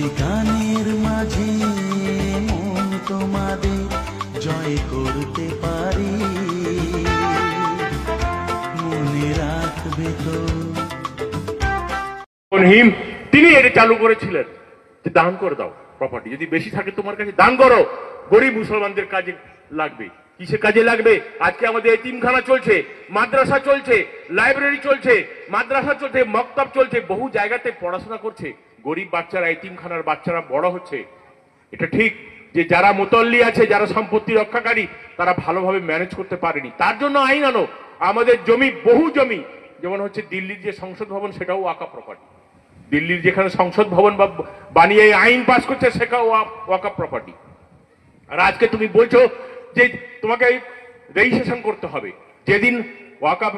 যদি গানের মাঝে মন তোমাদের জয় করতে পারি। মনে রাখবে তো। হিম, তিনি এটা চালু করেছিলেন যে দান করে দাও প্রপার্টি যদি বেশি থাকে তোমার কাছে দান করো, গরিব মুসলমানদের কাজে লাগবে। কিসে কাজে লাগবে? আজকে আমাদের এতিমখানা চলছে, মাদ্রাসা চলছে লাইব্রেরি চলছে, মাদ্রাসা চলছে, মক্তব চলছে, বহু জায়গাতে পড়াশোনা করছে। গরিব বাচ্চারা, এতিমখানার বাচ্চারা বড় হচ্ছে। এটা ঠিক যে যারা মোতল্লি আছে, যারা সম্পত্তি রক্ষাকারী, তারা ভালোভাবে ম্যানেজ করতে পারেনি। তার জন্য আইন আনো। আমাদের জমি, বহু জমি, যেমন হচ্ছে দিল্লির যে সংসদ ভবন, সেটাও ওয়াকা প্রপার্টি দিল্লির যেখানে সংসদ ভবন বা বানিয়ে আইন পাস করছে, সেটাও ওয়াকা প্রপার্টি আর আজকে তুমি বলছো যে তোমাকে রেজিস্ট্রেশন করতে হবে। যেদিন ওয়াকাপ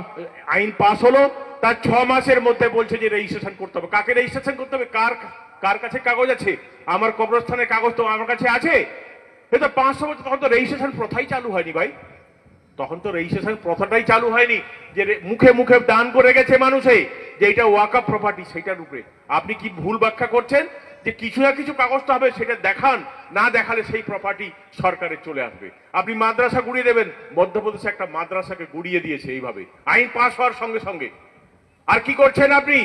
আইন পাস হলো তার ছ মাসের মধ্যে বলছে যে রেজিস্ট্রেশন করতে হবে। কাকে রেজিস্ট্রেশন করতে হবে? কার কার কাছে কাগজ আছে? আমার কবরস্থানের কাগজ তো আমার কাছে আছে। এটা পাঁচশো বছর তখন তো রেজিস্ট্রেশন প্রথাই চালু হয়নি ভাই। তখন তো রেজিস্ট্রেশন প্রথাটাই চালু হয়নি যে মুখে মুখে দান করে গেছে মানুষে যে এটা ওয়াকাপ প্রপার্টি সেটার উপরে। আপনি কি ভুল ব্যাখ্যা করছেন? যে কিছু না কিছু কাগজ তো হবে, সেটা দেখান। না দেখালে সেই প্রপার্টি সরকারের চলে আসবে। আপনি মাদ্রাসা গুড়িয়ে দেবেন। মধ্যপ্রদেশে একটা মাদ্রাসাকে গুড়িয়ে দিয়েছে এইভাবে। আইন পাস হওয়ার সঙ্গে সঙ্গে। আর কি করছেন আপনি?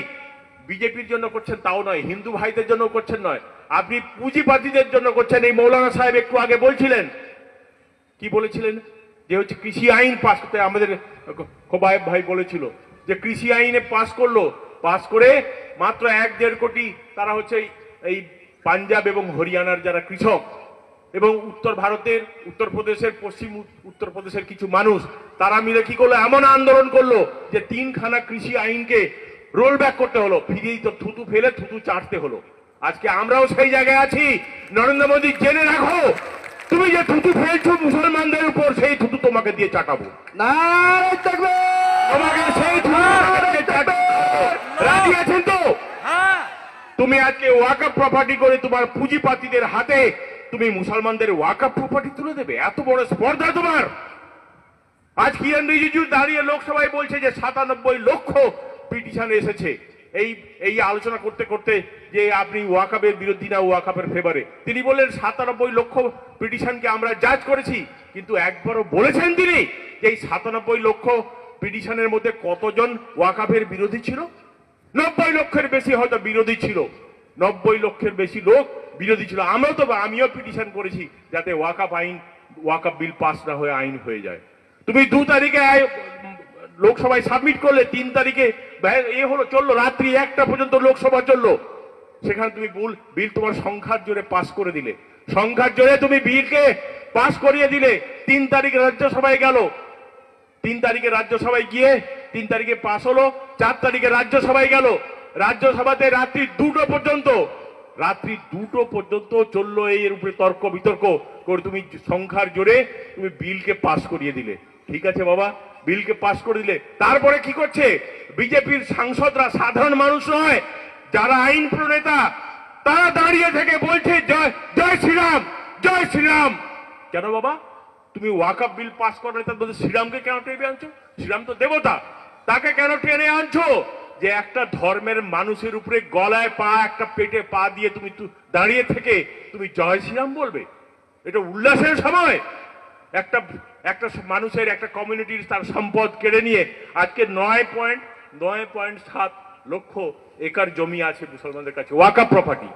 বিজেপির জন্য করছেন তাও নয়, হিন্দু ভাইদের জন্য করছেন নয়। আপনি পুঁজিপাতিদের জন্য করছেন, এই মৌলানা সাহেব একটু আগে বলছিলেন। কি বলেছিলেন? যে হচ্ছে কৃষি আইন পাশ করতে, আমাদের খোবায়েব ভাই বলেছিল যে কৃষি আইনে পাশ করল, পাস করে মাত্র এক দেড় কোটি তারা হচ্ছে এই পাঞ্জাব এবং হরিয়ানার যারা কৃষক এবং উত্তর ভারতের উত্তরপ্রদেশের পশ্চিম উত- উত্তরপ্রদেশের কিছু মানুষ তারা মিলে কি করল? এমন আন্দোলন করল যে তিনখানা কৃষি আইনকে রোল ব্যাক করতে হলো। ফিরেই তো থুতু ফেলে থুতু চাটতে হলো। আজকে আমরাও সেই জায়গায় আছি। নরেন্দ্র মোদী জেনে রাখো তুমি যে থুতু ফেলছো মুসলমানদের উপর সেই থুতু তোমাকে দিয়ে চাটাবো। তোমাকে সেই। রাজি আছেন তো? তুমি আজকে ওয়াকাপ প্রপার্টি করে তোমার পুঁজিপাতিদের হাতে তুমি মুসলমানদের ওয়াকাপ প্রপার্টি তুলে দেবে? এত বড় স্পর্ধা তোমার! আজ কিরণ রিজিজু দাঁড়িয়ে লোকসভায় বলছে যে সাতানব্বই লক্ষ পিটিশন এসেছে। এই এই আলোচনা করতে করতে যে আপনি ওয়াকাবের বিরোধী না ওয়াকাবের ফেভারে তিনি বললেন, সাতানব্বই লক্ষ পিটিশনকে আমরা জাজ করেছি। কিন্তু একবারও বলেছেন তিনি যে এই সাতানব্বই লক্ষ পিটিশনের মধ্যে কতজন ওয়াকাবের বিরোধী ছিল? নব্বই লক্ষের বেশি হয়তো বিরোধী ছিল। নব্বই লক্ষের বেশি লোক বিরোধী ছিল। আমরাও তো আমিও পিটিশন করেছি যাতে ওয়াকাপ আইন ওয়াকাপ বিল পাস না হয়ে আইন হয়ে যায়। তুমি দু তারিখে লোকসভায় সাবমিট করলে তিন তারিখে এ হলো, চলল রাত্রি একটা পর্যন্ত লোকসভা চলল। সেখানে তুমি বুল, বিল তোমার সংখ্যার জোরে পাস করে দিলে। সংখ্যার জোরে তুমি বিলকে পাস করিয়ে দিলে। তিন তারিখে রাজ্যসভায় গেল। তিন তারিখে রাজ্যসভায় গিয়ে, তিন তারিখে পাস হলো। চার তারিখে রাজ্যসভায় গেল। রাজ্যসভাতে রাত্রি দুটো পর্যন্ত রাত্রি দুটো পর্যন্ত চলল এর উপরে তর্ক, বিতর্ক করে তুমি সংখ্যার জোরে তুমি বিলকে পাস করিয়ে দিলে। ঠিক আছে বাবা? বিলকে পাস করে দিলে। তারপরে কি করছে? বিজেপির সাংসদরা সাধারণ মানুষ নয়, যারা আইন প্রণেতা, তারা দাঁড়িয়ে থেকে বলছে, জয় জয় শ্রীরাম জয় শ্রীরাম। কেন বাবা? তুমি ওয়াকআপ বিল পাস তার মধ্যে শ্রীরামকে কেন টেনে আনছো? শ্রীরাম তো দেবতা, তাকে কেন টেনে আনছো? যে একটা ধর্মের মানুষের উপরে গলায় পা, একটা পেটে পা দিয়ে তুমি দাঁড়িয়ে থেকে তুমি জয় শ্রীরাম বলবে? এটা উল্লাসের সময়। একটা একটা মানুষের, একটা কমিউনিটির তার সম্পদ কেড়ে নিয়ে আজকে নয় পয়েন্ট নয় পয়েন্ট সাত লক্ষ একর জমি আছে মুসলমানদের কাছে। ওয়াকা প্রপার্টি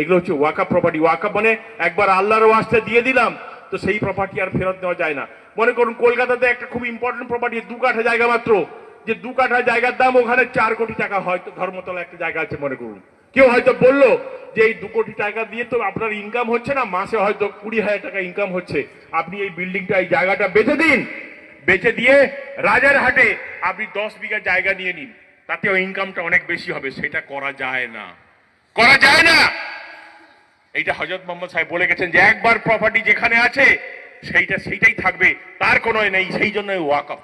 এগুলো হচ্ছে ওয়াকা প্রপার্টি ওয়াকা মানে একবার আল্লাহর ওয়াস্তে দিয়ে দিলাম, তো সেই প্রপার্টি আর ফেরত নেওয়া যায় না। মনে করুন, কলকাতাতে একটা খুব ইম্পর্টেন্ট প্রপার্টি দু কাঠা জায়গা মাত্র। যে দু কাঠা জায়গার দাম ওখানে চার কোটি টাকা হয়তো ধর্মতলা একটা জায়গা আছে, মনে করুন। কেউ হয়তো বলল যে এই দু কোটি টাকা দিয়ে তো আপনার ইনকাম হচ্ছে না, মাসে হয়তো কুড়ি হাজার টাকা ইনকাম হচ্ছে। আপনি এই বিল্ডিংটা এই জায়গাটা বেচে দিন। বেচে দিয়ে রাজার হাটে আপনি দশ বিঘা জায়গা নিয়ে নিন। তাতেও ইনকামটা অনেক বেশি হবে, সেটা করা যায় না। করা যায় না! এইটা হজরত মোহাম্মদ সাহেব বলে গেছেন যে একবার প্রপার্টি যেখানে আছে, সেইটা, সেইটাই থাকবে। তার কোনো নেই, সেই জন্য ওয়াকফ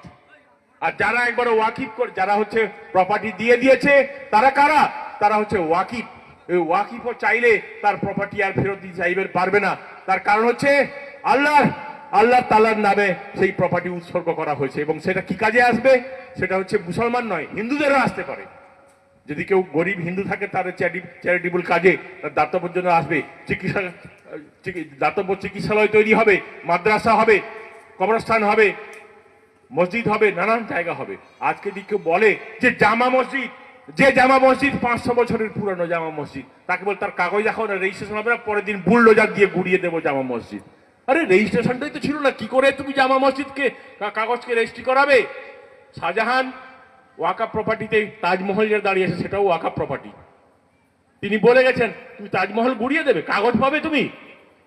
আর যারা একবার ওয়াকিফ করে, যারা হচ্ছে প্রপার্টি দিয়ে দিয়েছে, তারা কারা? তারা হচ্ছে ওয়াকিফ। এই ওয়াকিফও চাইলে তার প্রপার্টি আর ফেরত দিতে চাইবে, পারবে না। তার কারণ হচ্ছে আল্লাহ আল্লাহ তালার নামে সেই প্রপার্টি উৎসর্গ করা হয়েছে। এবং সেটা কি কাজে আসবে? সেটা হচ্ছে মুসলমান নয়, হিন্দুদেরও আসতে পারে। যদি কেউ গরিব হিন্দু থাকে, তার চ্যারিটেবল কাজে তার দাতব্যের জন্য আসবে। চিকিৎসা দাতব্য চিকিৎসালয় তৈরি হবে, মাদ্রাসা হবে, কবরস্থান হবে। মসজিদ হবে, নানান জায়গা হবে। আজকে যদি কেউ বলে যে জামা মসজিদ, যে জামা মসজিদ পাঁচশো বছরের পুরনো জামা মসজিদ। তাকে বল, তার কাগজ দেখাও না রেজিস্ট্রেশন হবে না, পরের দিন বুল্ডোজার দিয়ে গুড়িয়ে দেবো জামা মসজিদ। আরে রেজিস্ট্রেশনটাই তো ছিল না, কি করে তুমি জামা মসজিদকে কাগজকে রেজিস্ট্রি করাবে? শাহজাহান ওয়াকা প্রপার্টিতে তাজমহল যে দাঁড়িয়ে আছে, সেটাও ওয়াকা প্রপার্টি তিনি বলে গেছেন, তুমি তাজমহল গুড়িয়ে দেবে? কাগজ পাবে তুমি?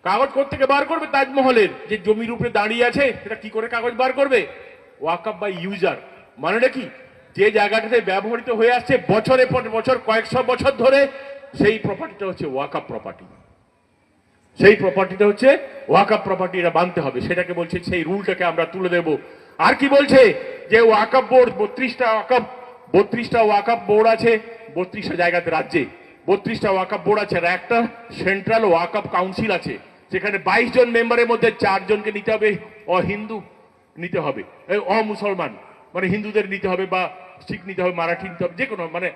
কাগজ থেকে বার করবে তাজমহলের? যে জমির উপরে দাঁড়িয়ে আছে, সেটা কি করে কাগজ বার করবে? ওয়াকআপ বাই ইউজার মানেটা কি? যে জায়গাটাতে ব্যবহৃত হয়ে আসছে বছরের পর বছর, কয়েকশো বছর ধরে, সেই প্রপার্টিটা হচ্ছে ওয়াকআপ প্রপার্টি সেই প্রপার্টিটা হচ্ছে ওয়াকআপ প্রপার্টি এটা বানতে হবে। সেটাকে বলছে, সেই রুলটাকে আমরা তুলে দেব। আর কি বলছে? যে ওয়াকআপ বোর্ড বত্রিশটা ওয়াকআপ বত্রিশটা ওয়াকআপ বোর্ড আছে বত্রিশটা জায়গাতে রাজ্যে। বত্রিশটা ওয়াকআপ বোর্ড আছে আর একটা সেন্ট্রাল ওয়াকআপ কাউন্সিল আছে। সেখানে বাইশ জন মেম্বারের মধ্যে চারজনকে নিতে হবে। অহিন্দু নিতে হবে। অমুসলমান মানে হিন্দুদের নিতে হবে বা শিখ নিতে হবে, মারাঠি নিতে হবে যে কোনো মানে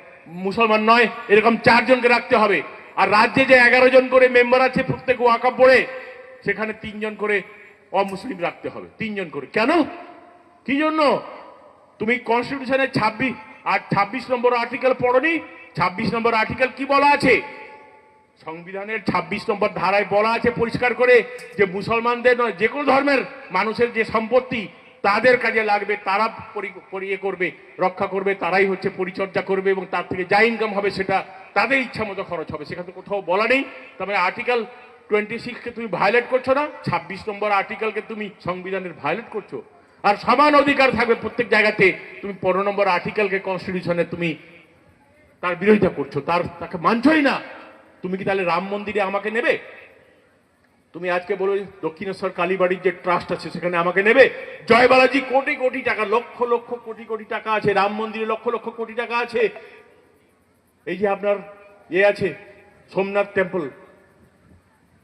মুসলমান নয়, এরকম চারজনকে রাখতে হবে। আর রাজ্যে যে এগারো জন করে মেম্বার আছে প্রত্যেক ওয়াকাপ বোর্ডে, সেখানে তিনজন করে অমুসলিম রাখতে হবে, তিনজন করে। কেন? কি জন্য? তুমি কনস্টিটিউশনের ছাব্বিশ আর ছাব্বিশ নম্বর আর্টিকেল পড়নি? ছাব্বিশ নম্বর আর্টিকেল কি বলা আছে? সংবিধানের ২৬ নম্বর ধারায় বলা আছে পরিষ্কার করে যে মুসলমানদের নয়, যে কোনো ধর্মের মানুষের যে সম্পত্তি তাদের কাজে লাগবে, তারা ইয়ে করবে, রক্ষা করবে, তারাই হচ্ছে পরিচর্যা করবে এবং তার থেকে যা ইনকাম হবে সেটা তাদের ইচ্ছা মতো খরচ হবে। সেখানে কোথাও বলা নেই। তবে আর্টিকেল টোয়েন্টি সিক্সকে তুমি ভায়োলেট করছ না, ছাব্বিশ নম্বর আর্টিকেলকে তুমি সংবিধানের ভায়োলেট করছ। আর সমান অধিকার থাকবে প্রত্যেক জায়গাতে, তুমি পনেরো নম্বর আর্টিকেলকে কনস্টিটিউশনে তুমি তার বিরোধিতা করছ, তার, তাকে মানছই না। তুমি কি তাহলে রাম মন্দিরে আমাকে নেবে? তুমি আজকে বলো দক্ষিণেশ্বর কালীবাড়ির যে ট্রাস্ট আছে, সেখানে আমাকে নেবে? জয় বালাজি, কোটি কোটি টাকা, লক্ষ লক্ষ কোটি কোটি টাকা আছে, রাম মন্দিরে লক্ষ লক্ষ কোটি টাকা আছে। এই যে আপনার এ আছে, সোমনাথ টেম্পল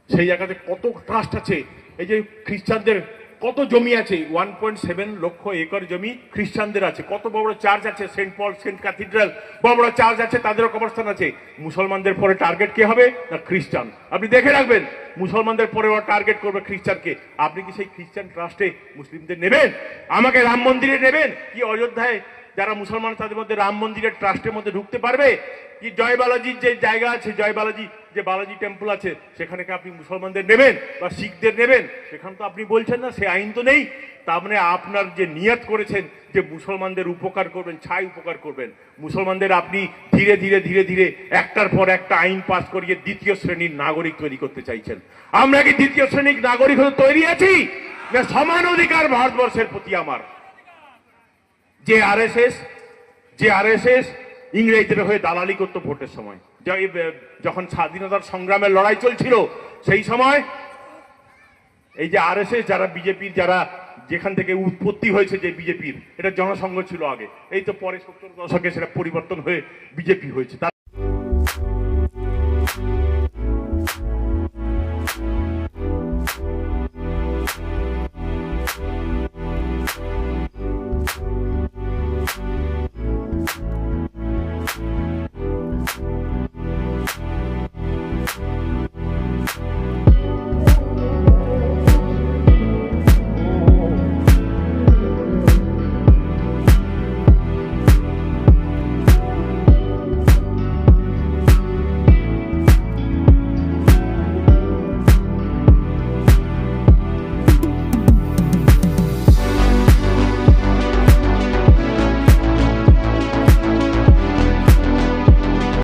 সেই জায়গাতে কত ট্রাস্ট আছে? এই যে খ্রিস্টানদের কত জমি আছে? One point seven lakh acre জমি খ্রিস্টানদের আছে। কত বড় বড় চার্চ আছে? Saint Paul, Saint cathedral. বড় বড় চার্চ আছে তাদেরও কবরস্থান আছে। মুসলমানদের পরে টার্গেট কে হবে? না, খ্রিস্টান। আপনি দেখে রাখবেন, মুসলমানদের পরে ওরা টার্গেট করবে খ্রিস্টানকে। আপনি কি সেই খ্রিস্টান ট্রাস্টে মুসলিমদের নেবেন? আমাকে রাম মন্দিরে নেবেন? কি অযোধ্যায় যারা মুসলমান তাদের মধ্যে রাম মন্দিরের ট্রাস্টের মধ্যে ঢুকতে পারবে? কি জয় বালাজির যে জায়গা আছে, জয় বালাজি যে বালাজি টেম্পল আছে, সেখানে কি আপনি মুসলমানদের নেবেন বা শিখদের নেবেন? সেখানে তো আপনি বলছেন না, সে আইন তো নেই। তার মানে আপনার যে নিয়ত করেছেন, যে মুসলমানদের উপকার করবেন, ছাই উপকার করবেন, মুসলমানদের আপনি ধীরে ধীরে ধীরে ধীরে একটার পর একটা আইন পাস করিয়ে দ্বিতীয় শ্রেণির নাগরিক তৈরি করতে চাইছেন। আমরা কি দ্বিতীয় শ্রেণির নাগরিক হতে তৈরি আছি? না সমান অধিকার ভারতবর্ষের প্রতি আমার? যে আরএসএস যে আরএসএস ইংরেজদের হয়ে দালালি করতো ভোটের সময়। যখন স্বাধীনতার সংগ্রামের লড়াই চলছিল, সেই সময় এই যে আর যারা বিজেপির যারা যেখান থেকে উৎপত্তি হয়েছে যে বিজেপির, এটা জনসংঘ ছিল আগে। এই তো পরে সত্তর দশকে সেটা পরিবর্তন হয়ে বিজেপি হয়েছে।